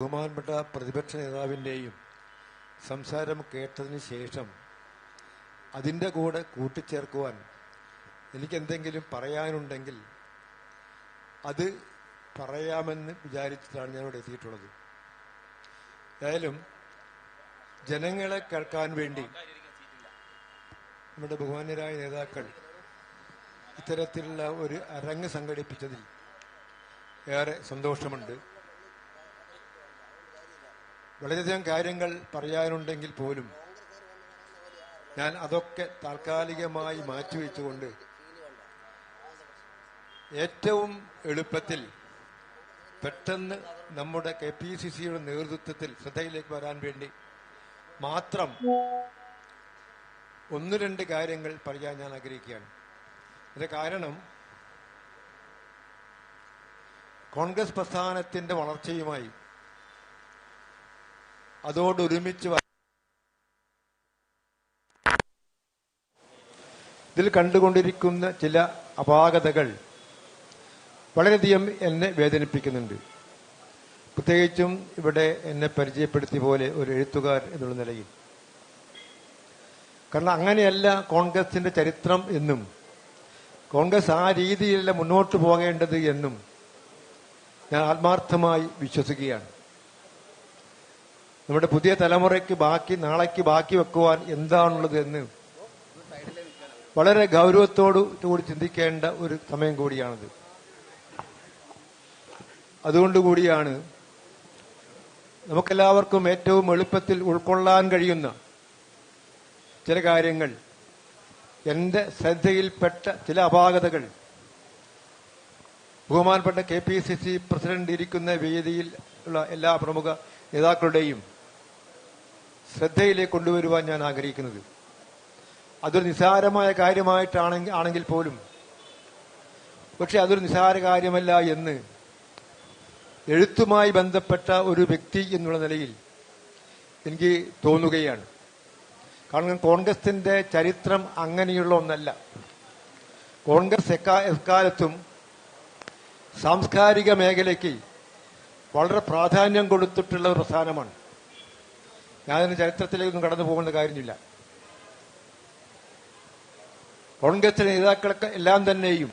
ബഹുമാനപ്പെട്ട പ്രതിപക്ഷ നേതാവിന്റെയും സംസാരം കേട്ടതിന് ശേഷം അതിന്റെ കൂടെ കൂട്ടിച്ചേർക്കുവാൻ എനിക്കെന്തെങ്കിലും പറയാനുണ്ടെങ്കിൽ അത് പറയാമെന്ന് വിചാരിച്ചിട്ടാണ് ഞാൻ ഇവിടെ എത്തിയിട്ടുള്ളത്. ഏതായാലും ജനങ്ങളെ കേൾക്കാൻ വേണ്ടി നമ്മുടെ ബഹുമാന്യരായ നേതാക്കൾ ഇത്തരത്തിലുള്ള ഒരു അരങ്ങ് സംഘടിപ്പിച്ചതിൽ ഏറെ സന്തോഷമുണ്ട്. വളരെയധികം കാര്യങ്ങൾ പറയാനുണ്ടെങ്കിൽ പോലും ഞാൻ അതൊക്കെ താൽക്കാലികമായി മാറ്റിവെച്ചുകൊണ്ട് ഏറ്റവും എളുപ്പത്തിൽ പെട്ടെന്ന് നമ്മുടെ കെ പി സി സിയുടെ നേതൃത്വത്തിൽ ശ്രദ്ധയിലേക്ക് വരാൻ വേണ്ടി മാത്രം ഒന്ന് രണ്ട് കാര്യങ്ങൾ പറയാൻ ഞാൻ ആഗ്രഹിക്കുകയാണ്. ഇതിന്റെ കാരണം കോൺഗ്രസ് പ്രസ്ഥാനത്തിന്റെ വളർച്ചയുമായി അതോടൊരുമിച്ച് ഇതിൽ കണ്ടുകൊണ്ടിരിക്കുന്ന ചില അപാകതകൾ വളരെയധികം എന്നെ വേദനിപ്പിക്കുന്നുണ്ട്. പ്രത്യേകിച്ചും ഇവിടെ എന്നെ പരിചയപ്പെടുത്തിയ പോലെ ഒരു എഴുത്തുകാർ എന്നുള്ള നിലയിൽ. കാരണം അങ്ങനെയല്ല കോൺഗ്രസിന്റെ ചരിത്രം എന്നും കോൺഗ്രസ് ആ രീതിയിലല്ല മുന്നോട്ട് പോകേണ്ടത് എന്നും ഞാൻ ആത്മാർത്ഥമായി വിശ്വസിക്കുകയാണ്. നമ്മുടെ പുതിയ തലമുറയ്ക്ക് ബാക്കി നാളേക്ക് ബാക്കി വെക്കുവാൻ എന്താണുള്ളത് എന്ന് വളരെ ഗൗരവത്തോടു കൂടി ചിന്തിക്കേണ്ട ഒരു സമയം കൂടിയാണിത്. അതുകൊണ്ടുകൂടിയാണ് നമുക്കെല്ലാവർക്കും ഏറ്റവും എളുപ്പത്തിൽ ഉൾക്കൊള്ളാൻ കഴിയുന്ന ചില കാര്യങ്ങൾ എന്റെ ശ്രദ്ധയിൽപ്പെട്ട ചില അപാകതകൾ. ബഹുമാനപ്പെട്ട K P C C president ഇരിക്കുന്ന വേദിയിൽ ഉള്ള എല്ലാ പ്രമുഖ നേതാക്കളുടെയും ശ്രദ്ധയിലേക്ക് കൊണ്ടുവരുവാൻ ഞാൻ ആഗ്രഹിക്കുന്നത്. അതൊരു നിസ്സാരമായ കാര്യമായിട്ടാണെങ്കിൽ ആണെങ്കിൽ പോലും. പക്ഷെ അതൊരു നിസ്സാര കാര്യമല്ല എന്ന് എഴുത്തുമായി ബന്ധപ്പെട്ട ഒരു വ്യക്തി എന്നുള്ള നിലയിൽ എനിക്ക് തോന്നുകയാണ്. കാരണം കോൺഗ്രസിന്റെ ചരിത്രം അങ്ങനെയുള്ള ഒന്നല്ല. കോൺഗ്രസ് എക്കാ- എക്കാലത്തും സാംസ്കാരിക മേഖലയ്ക്ക് വളരെ പ്രാധാന്യം കൊടുത്തിട്ടുള്ള ഒരു പ്രസ്ഥാനമാണ്. ഞാനതിന് ചരിത്രത്തിലേക്കൊന്നും കടന്നു പോകേണ്ട കാര്യമില്ല. കോൺഗ്രസിലെ നേതാക്കളൊക്കെ എല്ലാം തന്നെയും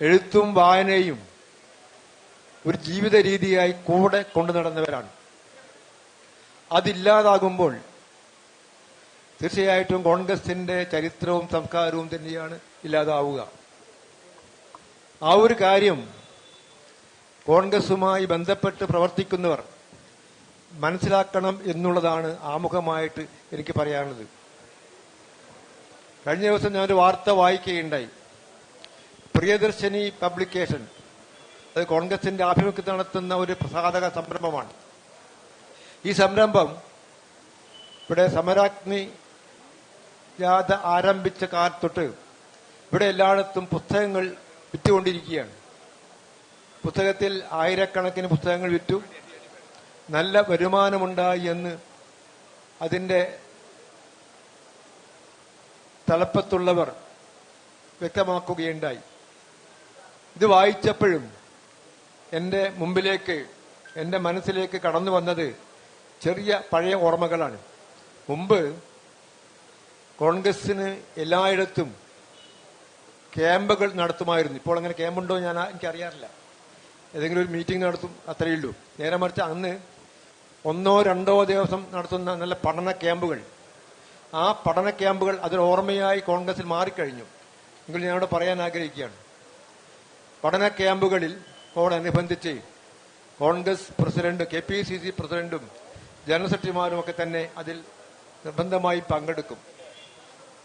എഴുത്തും വായനയും ഒരു ജീവിത രീതിയായി കൂടെ കൊണ്ടു നടന്നവരാണ്. അതില്ലാതാകുമ്പോൾ തീർച്ചയായിട്ടും കോൺഗ്രസിന്റെ ചരിത്രവും സംസ്കാരവും തന്നെയാണ് ഇല്ലാതാവുക. ആ ഒരു കാര്യം കോൺഗ്രസുമായി ബന്ധപ്പെട്ട് പ്രവർത്തിക്കുന്നവർ മനസ്സിലാക്കണം എന്നുള്ളതാണ് ആമുഖമായിട്ട് എനിക്ക് പറയാനുള്ളത്. കഴിഞ്ഞ ദിവസം ഞാനൊരു വാർത്ത വായിക്കുകയുണ്ടായി. പ്രിയദർശിനി പബ്ലിക്കേഷൻ. അത് കോൺഗ്രസിന്റെ ആഭിമുഖ്യത്തിൽ നടത്തുന്ന ഒരു പ്രസാധക സംരംഭമാണ്. ഈ സംരംഭം ഇവിടെ സമരാഗ്നി ജാഥ ആരംഭിച്ച കാലത്തൊട്ട് ഇവിടെ എല്ലായിടത്തും പുസ്തകങ്ങൾ വിറ്റുകൊണ്ടിരിക്കുകയാണ്. പുസ്തകത്തിൽ ആയിരക്കണക്കിന് പുസ്തകങ്ങൾ വിറ്റു. നല്ല വരുമാനമുണ്ടായി എന്ന് അതിന്റെ തലപ്പത്തുള്ളവർ വ്യക്തമാക്കുകയുണ്ടായി. ഇത് വായിച്ചപ്പോഴും എന്റെ മുമ്പിലേക്ക് എന്റെ മനസ്സിലേക്ക് കടന്നു വന്നത് ചെറിയ പഴയ ഓർമ്മകളാണ്. മുമ്പ് കോൺഗ്രസിന് എല്ലായിടത്തും ക്യാമ്പുകൾ നടത്തുമായിരുന്നു. ഇപ്പോൾ അങ്ങനെ ക്യാമ്പുണ്ടോ ഞാൻ എനിക്കറിയാറില്ല. ഏതെങ്കിലും ഒരു മീറ്റിംഗ് നടത്തും അത്രയേ ഉള്ളൂ. നേരെ മറിച്ച് അന്ന് ഒന്നോ രണ്ടോ ദിവസം നടത്തുന്ന നല്ല പഠന ക്യാമ്പുകൾ. ആ പഠന ക്യാമ്പുകൾ അതിൽ ഓർമ്മയായി കോൺഗ്രസിൽ മാറിക്കഴിഞ്ഞു. എങ്കിൽ ഞാനിവിടെ പറയാൻ ആഗ്രഹിക്കുകയാണ്. പഠന ക്യാമ്പുകളിൽ ഓടനുബന്ധിച്ച് Congress president K P C C പ്രസിഡന്റും ജനറൽ സെക്രട്ടറിമാരും ഒക്കെ തന്നെ അതിൽ നിർബന്ധമായി പങ്കെടുക്കും.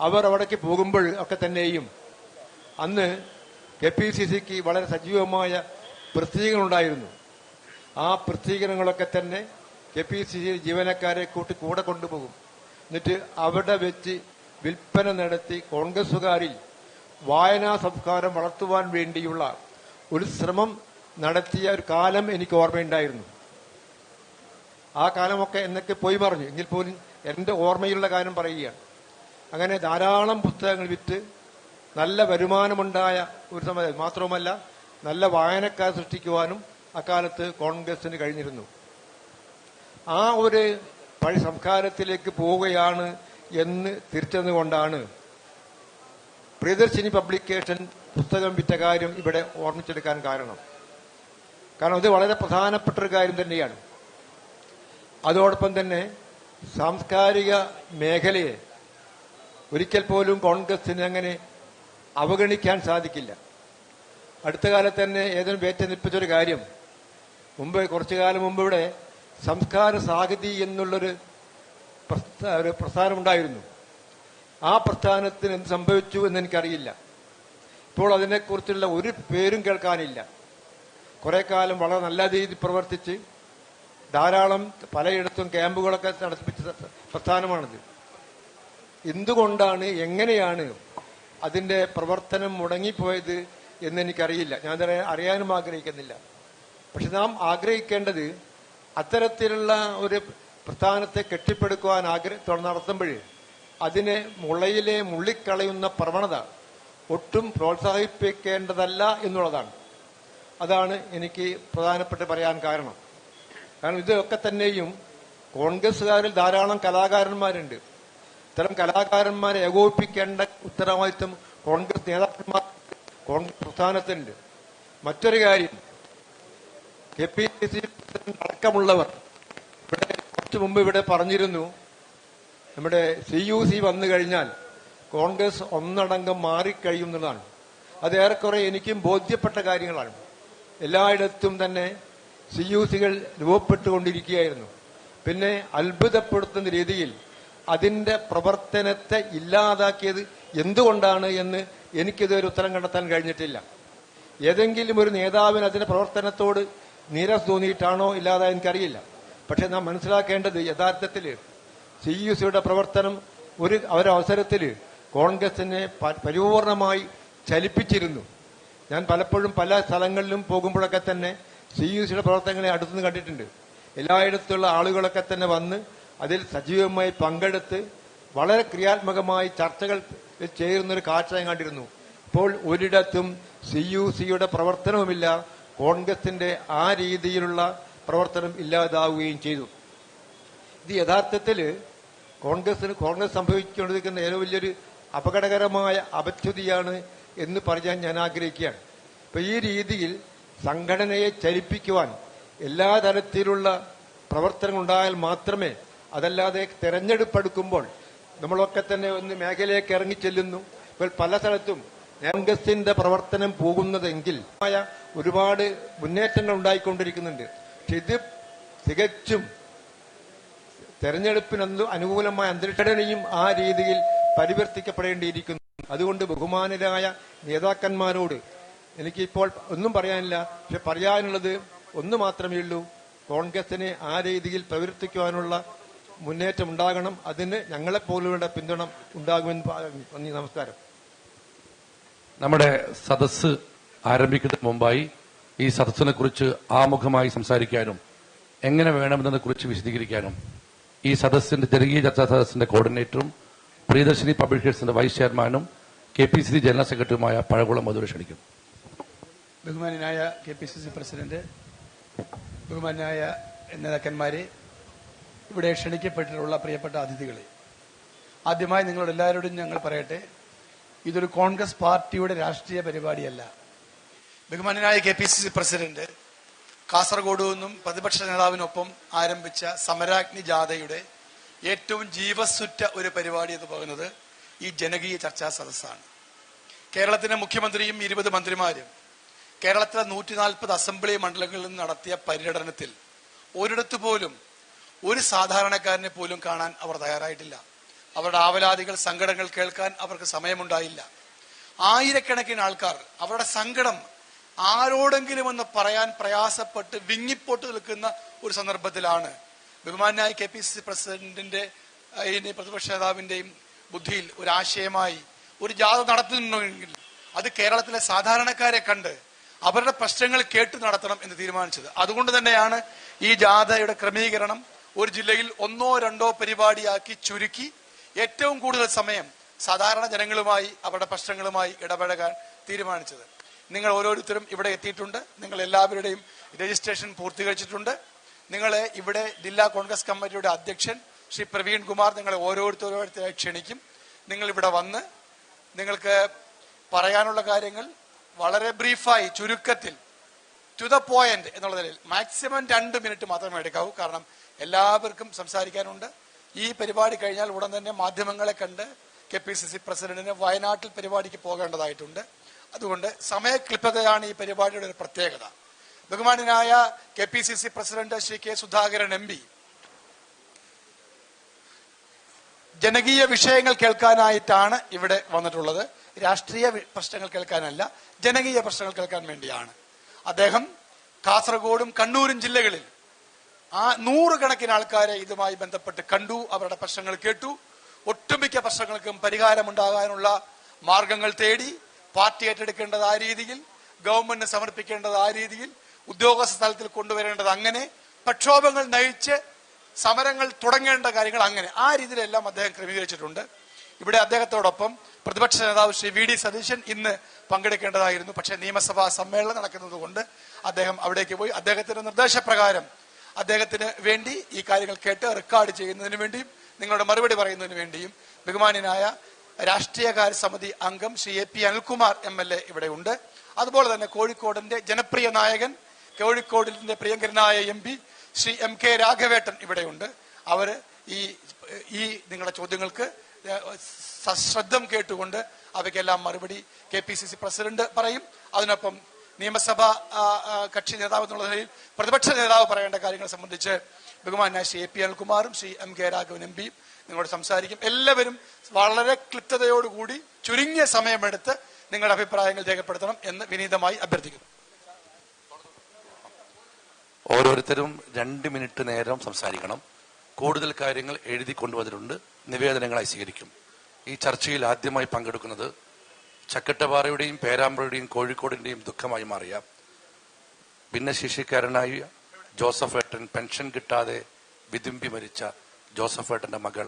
അവർ അവിടേക്ക് പോകുമ്പോൾ ഒക്കെ തന്നെയും അന്ന് കെ പി സി സിക്ക് വളരെ സജീവമായ പ്രസിദ്ധീകരണമുണ്ടായിരുന്നു ആ പ്രസിദ്ധീകരണങ്ങളൊക്കെ തന്നെ കെ പി സി സി ജീവനക്കാരെ കൂട്ടി കൂടെ കൊണ്ടുപോകും. എന്നിട്ട് അവിടെ വെച്ച് വിൽപ്പന നടത്തി കോൺഗ്രസുകാരിൽ വായനാ സംസ്കാരം വളർത്തുവാൻ വേണ്ടിയുള്ള ഒരു ശ്രമം നടത്തിയ ഒരു കാലം എനിക്ക് ഓർമ്മയുണ്ടായിരുന്നു. ആ കാലമൊക്കെ എന്നൊക്കെ പോയി പറഞ്ഞു എങ്കിൽ പോലും എന്റെ ഓർമ്മയുള്ള കാര്യം പറയുകയാണ്. അങ്ങനെ ധാരാളം പുസ്തകങ്ങൾ വിറ്റ് നല്ല വരുമാനമുണ്ടായ ഒരു സമയം. മാത്രവുമല്ല നല്ല വായനക്കാർ സൃഷ്ടിക്കുവാനും അക്കാലത്ത് കോൺഗ്രസിന് കഴിഞ്ഞിരുന്നു. ആ ഒരു പഴയ സംസ്കാരത്തിലേക്ക് പോവുകയാണ് എന്ന് തിരിച്ചതുകൊണ്ടാണ് പ്രിയദർശിനി പബ്ലിക്കേഷൻ പുസ്തകം വിറ്റ കാര്യം ഇവിടെ ഓർമ്മിച്ചെടുക്കാൻ കാരണം. കാരണം ഇത് വളരെ പ്രധാനപ്പെട്ട ഒരു കാര്യം തന്നെയാണ്. അതോടൊപ്പം തന്നെ സാംസ്കാരിക മേഖലയെ ഒരിക്കൽ പോലും കോൺഗ്രസിന് അങ്ങനെ അവഗണിക്കാൻ സാധിക്കില്ല. അടുത്ത കാലത്ത് തന്നെ ഏതെങ്കിലും വേറ്റനിപ്പിച്ചൊരു കാര്യം. മുമ്പ് കുറച്ചു കാലം മുമ്പ് ഇവിടെ സംസ്കാര സാഹിതി എന്നുള്ളൊരു ഒരു പ്രസ്ഥാനമുണ്ടായിരുന്നു. ആ പ്രസ്ഥാനത്തിന് എന്ത് സംഭവിച്ചു എന്ന് എനിക്കറിയില്ല ഇപ്പോൾ അതിനെക്കുറിച്ചുള്ള ഒരു പേരും കേൾക്കാനില്ല. കുറെ കാലം വളരെ നല്ല രീതിയിൽ പ്രവർത്തിച്ച് ധാരാളം പലയിടത്തും ക്യാമ്പുകളൊക്കെ നടത്തിപ്പിച്ച പ്രസ്ഥാനമാണിത്. എന്തുകൊണ്ടാണ് എങ്ങനെയാണ് അതിന്റെ പ്രവർത്തനം മുടങ്ങിപ്പോയത് എന്നെനിക്കറിയില്ല. ഞാൻ അറിയാനും ആഗ്രഹിക്കുന്നില്ല. പക്ഷെ നാം ആഗ്രഹിക്കേണ്ടത് അത്തരത്തിലുള്ള ഒരു പ്രസ്ഥാനത്തെ കെട്ടിപ്പടുക്കുവാൻ ആഗ്രഹ നടത്തുമ്പോൾ അതിനെ മുളയിലെ മുള്ളിക്കളയുന്ന പ്രവണത ഒട്ടും പ്രോത്സാഹിപ്പിക്കേണ്ടതല്ല എന്നുള്ളതാണ്. അതാണ് എനിക്ക് പ്രധാനപ്പെട്ട് പറയാൻ കാരണം. കാരണം ഇതൊക്കെ തന്നെയും കോൺഗ്രസ്സുകാരിൽ ധാരാളം കലാകാരന്മാരുണ്ട്. ഇത്തരം കലാകാരന്മാരെ ഏകോപിപ്പിക്കേണ്ട ഉത്തരവാദിത്വം കോൺഗ്രസ് നേതാക്കന്മാർ കോൺഗ്രസ് പ്രസ്ഥാനത്തിനുണ്ട്. മറ്റൊരു കാര്യം കെ പി സി പ്രസിഡന്റ് അടക്കമുള്ളവർ ഇവിടെ കുറച്ചു മുമ്പ് ഇവിടെ പറഞ്ഞിരുന്നു. നമ്മുടെ സി യു സി വന്നു കഴിഞ്ഞാൽ കോൺഗ്രസ് ഒന്നടങ്കം മാറിക്കഴിയും എന്നുള്ളതാണ്. അത് ഏറെക്കുറെ എനിക്കും ബോധ്യപ്പെട്ട കാര്യങ്ങളാണ്. എല്ലായിടത്തും തന്നെ സി യു സികൾ രൂപപ്പെട്ടുകൊണ്ടിരിക്കുകയായിരുന്നു. പിന്നെ അത്ഭുതപ്പെടുത്തുന്ന രീതിയിൽ അതിന്റെ പ്രവർത്തനത്തെ ഇല്ലാതാക്കിയത് എന്തുകൊണ്ടാണ് എന്ന് എനിക്കിതൊരു ഉത്തരം കണ്ടെത്താൻ കഴിഞ്ഞിട്ടില്ല. ഏതെങ്കിലും ഒരു നേതാവിന് അതിന്റെ പ്രവർത്തനത്തോട് നീരസ് തോന്നിയിട്ടാണോ ഇല്ലാതെ എനിക്കറിയില്ല. പക്ഷെ നാം മനസ്സിലാക്കേണ്ടത് യഥാർത്ഥത്തിൽ സി യു സിയുടെ പ്രവർത്തനം ഒരു ഒരവസരത്തിൽ കോൺഗ്രസിനെ പരിപൂർണമായി ചലിപ്പിച്ചിരുന്നു. ഞാൻ പലപ്പോഴും പല സ്ഥലങ്ങളിലും പോകുമ്പോഴൊക്കെ തന്നെ സി യു സിയുടെ പ്രവർത്തനങ്ങളെ അടുത്തുനിന്ന് കണ്ടിട്ടുണ്ട്. എല്ലായിടത്തുള്ള ആളുകളൊക്കെ തന്നെ വന്ന് അതിൽ സജീവമായി പങ്കെടുത്ത് വളരെ ക്രിയാത്മകമായി ചർച്ചകൾ ചേരുന്നൊരു കാഴ്ച ഞാൻ കണ്ടിരുന്നു. ഇപ്പോൾ ഒരിടത്തും സി യു സിയുടെ പ്രവർത്തനവുമില്ല കോൺഗ്രസിന്റെ ആ രീതിയിലുള്ള പ്രവർത്തനം ഇല്ലാതാവുകയും ചെയ്തു. ഇത് യഥാർത്ഥത്തിൽ കോൺഗ്രസിന് കോൺഗ്രസ് സംഭവിച്ചുകൊണ്ടിരിക്കുന്ന ഏറ്റവും വലിയൊരു അപകടകരമായ അപച്യുതിയാണ് എന്ന് പറയാൻ ഞാൻ ആഗ്രഹിക്കുകയാണ്. ഇപ്പൊ ഈ രീതിയിൽ സംഘടനയെ ചലിപ്പിക്കുവാൻ എല്ലാ തരത്തിലുള്ള പ്രവർത്തനങ്ങൾ ഉണ്ടായാൽ മാത്രമേ അതല്ലാതെ തെരഞ്ഞെടുപ്പ് എടുക്കുമ്പോൾ നമ്മളൊക്കെ തന്നെ ഒന്ന് മേഖലയൊക്കെ ഇറങ്ങി ചെല്ലുന്നു. ഇപ്പോൾ പല സ്ഥലത്തും കോൺഗ്രസിന്റെ പ്രവർത്തനം പോകുന്നതെങ്കിൽ ഒരുപാട് മുന്നേറ്റങ്ങൾ ഉണ്ടായിക്കൊണ്ടിരിക്കുന്നുണ്ട്. പക്ഷെ ഇത് തികച്ചും തെരഞ്ഞെടുപ്പിന് അനുകൂലമായ അന്തരീക്ഷടനയും ആ രീതിയിൽ പരിവർത്തിക്കപ്പെടേണ്ടിയിരിക്കുന്നു. അതുകൊണ്ട് ബഹുമാനരായ നേതാക്കന്മാരോട് എനിക്കിപ്പോൾ ഒന്നും പറയാനില്ല. പക്ഷെ പറയാനുള്ളത് ഒന്ന് മാത്രമേ ഉള്ളൂ. കോൺഗ്രസിനെ ആ രീതിയിൽ പ്രവർത്തിക്കുവാനുള്ള മുന്നേറ്റം ഉണ്ടാകണം അതിന് ഞങ്ങളെപ്പോലുള്ള പിന്തുണ ഉണ്ടാകുമെന്ന് നമസ്കാരം. നമ്മുടെ സദസ് ആരംഭിക്കുന്നതിന് മുമ്പായി ഈ സദസ്സിനെ കുറിച്ച് ആമുഖമായി സംസാരിക്കാനും എങ്ങനെ വേണമെന്നതിനെ കുറിച്ച് വിശദീകരിക്കാനും ഈ സദസ്സിന്റെ ജനകീയ ചർച്ചാ സദസ്സിന്റെ കോർഡിനേറ്ററും പ്രിയദർശിനി പബ്ലിക്കേഴ്സിന്റെ വൈസ് ചെയർമാനും K P C C general സെക്രട്ടറിയുമായ പഴകുളം മധുര ക്ഷണിക്കുന്നു ബഹുമാനായ K P C C president ബഹുമാനായ നേതാക്കന്മാരെ ഇവിടെ ക്ഷണിക്കപ്പെട്ടിട്ടുള്ള പ്രിയപ്പെട്ട അതിഥികളെ ആദ്യമായി നിങ്ങളോട് എല്ലാവരോടും ഞങ്ങൾ പറയട്ടെ. ഇതൊരു കോൺഗ്രസ് പാർട്ടിയുടെ രാഷ്ട്രീയ പരിപാടിയല്ല. ബഹുമാനായ K P C C president Kasaragod നിന്നും പ്രതിപക്ഷ നേതാവിനൊപ്പം ആരംഭിച്ച സമരാഗ്നി ജാഥയുടെ ഏറ്റവും ജീവസുറ്റ ഒരു പരിപാടി എന്ന് പറയുന്നത് ഈ ജനകീയ ചർച്ചാ സദസ്സാണ്. കേരളത്തിന്റെ മുഖ്യമന്ത്രിയും ഇരുപത് മന്ത്രിമാരും കേരളത്തിലെ നൂറ്റി നാൽപ്പത് അസംബ്ലി മണ്ഡലങ്ങളിൽ നിന്ന് നടത്തിയ പര്യടനത്തിൽ ഒരിടത്തു പോലും ഒരു സാധാരണക്കാരനെ പോലും കാണാൻ അവർ തയ്യാറായിട്ടില്ല. അവരുടെ ആവലാതികൾ സങ്കടങ്ങൾ കേൾക്കാൻ അവർക്ക് സമയമുണ്ടായില്ല. ആയിരക്കണക്കിന് ആൾക്കാർ അവരുടെ സങ്കടം ആരോടെങ്കിലും എന്ന് പറയാൻ പ്രയാസപ്പെട്ട് വിങ്ങിപ്പോട്ട് നിൽക്കുന്ന ഒരു സന്ദർഭത്തിലാണ്. ബഹുമാനായ കെ പി സി സി പ്രസിഡന്റിന്റെ പ്രതിപക്ഷ നേതാവിന്റെയും ബുദ്ധിയിൽ ഒരു ആശയമായി ഒരു ജാഥ നടത്തുന്നുണ്ടെങ്കിൽ അത് കേരളത്തിലെ സാധാരണക്കാരെ കണ്ട് അവരുടെ പ്രശ്നങ്ങൾ കേട്ട് നടത്തണം എന്ന് തീരുമാനിച്ചത്. അതുകൊണ്ട് തന്നെയാണ് ഈ ജാഥയുടെ ക്രമീകരണം ഒരു ജില്ലയിൽ ഒന്നോ രണ്ടോ പരിപാടിയാക്കി ചുരുക്കി ഏറ്റവും കൂടുതൽ സമയം സാധാരണ ജനങ്ങളുമായി അവരുടെ പ്രശ്നങ്ങളുമായി ഇടപഴകാൻ തീരുമാനിച്ചത്. നിങ്ങൾ ഓരോരുത്തരും ഇവിടെ എത്തിയിട്ടുണ്ട്. നിങ്ങൾ എല്ലാവരുടെയും രജിസ്ട്രേഷൻ പൂർത്തീകരിച്ചിട്ടുണ്ട്. നിങ്ങളെ ഇവിടെ ജില്ലാ കോൺഗ്രസ് കമ്മിറ്റിയുടെ അധ്യക്ഷൻ ശ്രീ പ്രവീൺ കുമാർ നിങ്ങളെ ഓരോരുത്തരോരുത്തരായി ക്ഷണിക്കും. നിങ്ങൾ ഇവിടെ വന്ന് നിങ്ങൾക്ക് പറയാനുള്ള കാര്യങ്ങൾ വളരെ ബ്രീഫായി ചുരുക്കത്തിൽ ടു ദ പോയിന്റ് എന്നുള്ള നിലയിൽ. മാക്സിമം രണ്ട് മിനിറ്റ് മാത്രമേ എടുക്കാവൂ. കാരണം എല്ലാവർക്കും സംസാരിക്കാനുണ്ട്. ഈ പരിപാടി കഴിഞ്ഞാൽ ഉടൻ തന്നെ മാധ്യമങ്ങളെ കണ്ട് കെ പി സി സി പ്രസിഡന്റിന് വയനാട്ടിൽ പരിപാടിക്ക് പോകേണ്ടതായിട്ടുണ്ട്. അതുകൊണ്ട് സമയക്ലിപ്തയാണ് ഈ പരിപാടിയുടെ ഒരു പ്രത്യേകത. ബഹുമാനായ K P C C president Shri K Sudhakaran M P ജനകീയ വിഷയങ്ങൾ കേൾക്കാനായിട്ടാണ് ഇവിടെ വന്നിട്ടുള്ളത്. രാഷ്ട്രീയ പ്രശ്നങ്ങൾ കേൾക്കാനല്ല ജനകീയ പ്രശ്നങ്ങൾ കേൾക്കാൻ വേണ്ടിയാണ്. അദ്ദേഹം കാസർഗോഡും കണ്ണൂരും ജില്ലകളിൽ ആ നൂറുകണക്കിന് ആൾക്കാരെ ഇതുമായി ബന്ധപ്പെട്ട് കണ്ടു അവരുടെ പ്രശ്നങ്ങൾ കേട്ടു. ഒട്ടുമിക്ക പ്രശ്നങ്ങൾക്കും പരിഹാരമുണ്ടാകാനുള്ള മാർഗങ്ങൾ തേടി പാർട്ടി ഏറ്റെടുക്കേണ്ടത് ആ രീതിയിൽ ഗവൺമെന്റിന് സമർപ്പിക്കേണ്ടത് ആ രീതിയിൽ ഉദ്യോഗസ്ഥ തലത്തിൽ കൊണ്ടുവരേണ്ടത് അങ്ങനെ പ്രക്ഷോഭങ്ങൾ നയിച്ച് സമരങ്ങൾ തുടങ്ങേണ്ട കാര്യങ്ങൾ അങ്ങനെ. ആ രീതിയിലെല്ലാം അദ്ദേഹം ക്രമീകരിച്ചിട്ടുണ്ട്. ഇവിടെ അദ്ദേഹത്തോടൊപ്പം പ്രതിപക്ഷ നേതാവ് ശ്രീ വി ഡി സതീശൻ ഇന്ന് പങ്കെടുക്കേണ്ടതായിരുന്നു. പക്ഷേ നിയമസഭാ സമ്മേളനം നടക്കുന്നത് കൊണ്ട് അദ്ദേഹം അവിടേക്ക് പോയി. അദ്ദേഹത്തിന്റെ നിർദ്ദേശപ്രകാരം അദ്ദേഹത്തിന് വേണ്ടി ഈ കാര്യങ്ങൾ കേട്ട് റെക്കോർഡ് ചെയ്യുന്നതിന് വേണ്ടിയും നിങ്ങളുടെ മറുപടി പറയുന്നതിന് വേണ്ടിയും ബഹുമാന്യനായ രാഷ്ട്രീയകാര്യ സമിതി അംഗം Shri A P Anilkumar M L A ഇവിടെ ഉണ്ട്. അതുപോലെ തന്നെ കോഴിക്കോടിന്റെ ജനപ്രിയ നായകൻ കോഴിക്കോടിന്റെ പ്രിയങ്കരനായ M P Shri M K രാഘവേട്ടൻ ഇവിടെയുണ്ട് അവർ ഈ ഈ നിങ്ങളുടെ ചോദ്യങ്ങൾക്ക് സശ്രദ്ധം കേട്ടുകൊണ്ട് അവയ്ക്കെല്ലാം മറുപടി K P C C president പറയും. അതിനൊപ്പം നിയമസഭ കക്ഷി നേതാവ് എന്നുള്ള നിലയിൽ പ്രതിപക്ഷ നേതാവ് പറയേണ്ട കാര്യങ്ങളെ സംബന്ധിച്ച് ബഹുമാനായ Shri A P അനിൽകുമാറും Shri M K Raghavan M പിയും നിങ്ങളോട് സംസാരിക്കും. എല്ലാവരും വളരെ ക്ലിപ്തതയോടുകൂടി ചുരുങ്ങിയ സമയമെടുത്ത് നിങ്ങളുടെ അഭിപ്രായങ്ങൾ രേഖപ്പെടുത്തണം എന്ന് വിനീതമായി അഭ്യർത്ഥിക്കുന്നു. ഓരോരുത്തരും രണ്ട് മിനിറ്റ് നേരം സംസാരിക്കണം. കൂടുതൽ കാര്യങ്ങൾ എഴുതി കൊണ്ടുവന്നിട്ടുണ്ട്. നിവേദനങ്ങളായി സ്വീകരിക്കും. ഈ ചർച്ചയിൽ ആദ്യമായി പങ്കെടുക്കുന്നത് ചക്കട്ടപ്പാറയുടെയും പേരാമ്പ്രയുടെയും കോഴിക്കോടിന്റെയും ദുഃഖമായി മാറിയ ഭിന്നശേഷിക്കാരനായ ജോസഫ് ഏട്ടൻ പെൻഷൻ കിട്ടാതെ വിതുമ്പി മരിച്ച ജോസഫ് ഏട്ടന്റെ മകൾ